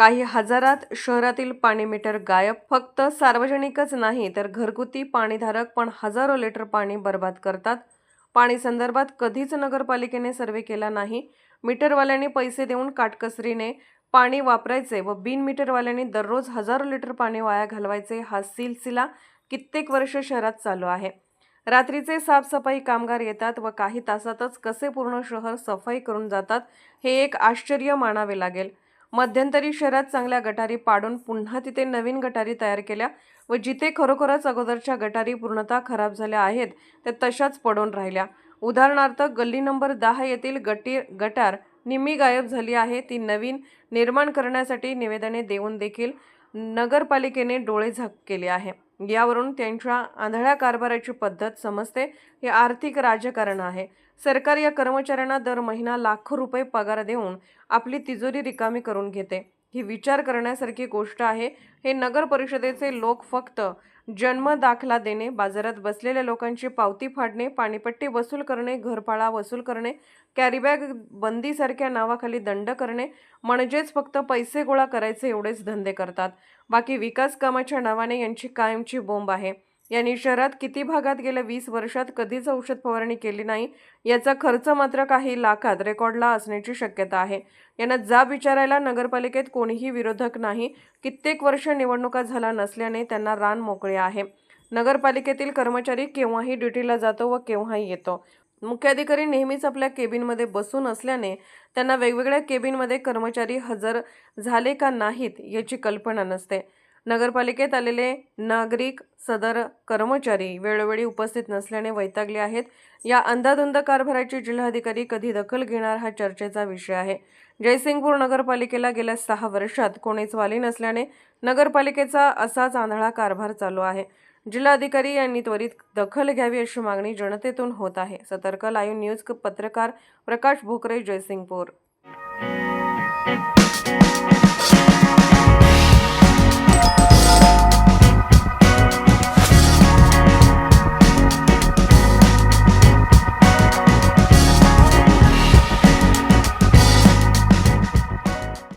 काही हजारात शहरातील पाणी मीटर गायब. फक्त सार्वजनिकच नाही तर घरगुती पाणीधारक पण हजारो लिटर पाणी बर्बाद करतात. पाणी संदर्भात कधीच नगरपालिकेने सर्वे केला नाही. मीटरवाल्यांनी पैसे देऊन काटकसरीने पाणी वापरायचे व बिन मीटरवाल्यांनी दररोज हजारो लिटर पाणी वाया घालवायचे हा सिलसिला कित्येक वर्ष शहरात चालू आहे. रात्रीचे साफसफाई कामगार येतात व काही तासातच कसे पूर्ण शहर सफाई करून जातात हे एक आश्चर्य मानावे लागेल. मध्यंतरी शहरात चांगल्या गटारी पाडून पुन्हा तिथे नवीन गटारी तयार केल्या व जिथे खरोखरच अगोदरच्या गटारी पूर्णतः खराब झाल्या आहेत त्या तशाच पडून राहिल्या. उदाहरणार्थ गल्ली नंबर दहा येथील गटी गटार निम्मी गायब झाली आहे ती नवीन निर्माण करण्यासाठी निवेदने देऊन देखील नगरपालिकेने डोळे झाक केले आहे. यावरून त्यांच्या आंधळ्या कारभाराची पद्धत समजते. हे आर्थिक राजकारण आहे. सरकार या कर्मचाऱ्यांना दर महिना लाखो रुपये पगार देऊन आपली तिजोरी रिकामी करून घेते. ही विचार करण्यासारखी गोष्ट आहे. हे नगर परिषदेचे लोक फक्त जन्म दाखला देणे बाजारात बसलेल्या लोकांची पावती फाडणे पाणीपट्टी वसूल करणे घरपाळा वसूल करणे कॅरीबॅग बंदीसारख्या नावाखाली दंड करणे म्हणजेच फक्त पैसे गोळा करायचे एवढेच धंदे करतात. बाकी विकास कामाच्या नावाने यांची कायमची बोंब आहे. यांनी शहरात किती भागात गेल्या वीस वर्षात कधीच औषध फवारणी केली नाही? याचा खर्च मात्र काही लाखात रेकॉर्डला असण्याची शक्यता आहे. यांना जाब विचारायला नगरपालिकेत कोणीही विरोधक नाही. कित्येक वर्ष निवडणुका झाला नसल्याने त्यांना रान मोकळे आहे. नगरपालिकेतील कर्मचारी केव्हाही ड्युटीला जातो व केव्हाही येतो. मुख्याधिकारी नेहमीच आपल्या केबिनमध्ये बसून असल्याने त्यांना वेगवेगळ्या केबिनमध्ये कर्मचारी हजर झाले का नाहीत याची कल्पना नसते. नगरपालिकेत आलेले नागरिक सदर कर्मचारी वेळोवेळी उपस्थित नसल्याने वैतागले आहेत. या अंधाधुंद कारभाराची जिल्हाधिकारी कधी दखल घेणार हा चर्चेचा विषय आहे. जयसिंगपूर नगरपालिकेला गेल्या सहा वर्षात कोणीच वाली नसल्याने नगरपालिकेचा असाच आंधळा कारभार चालू आहे. जिल्हाधिकारी यांनी त्वरित दखल घ्यावी अशी मागणी जनतेतून होत आहे. सतर्क लाईव्ह न्यूज पत्रकार प्रकाश भोकरे जयसिंगपूर.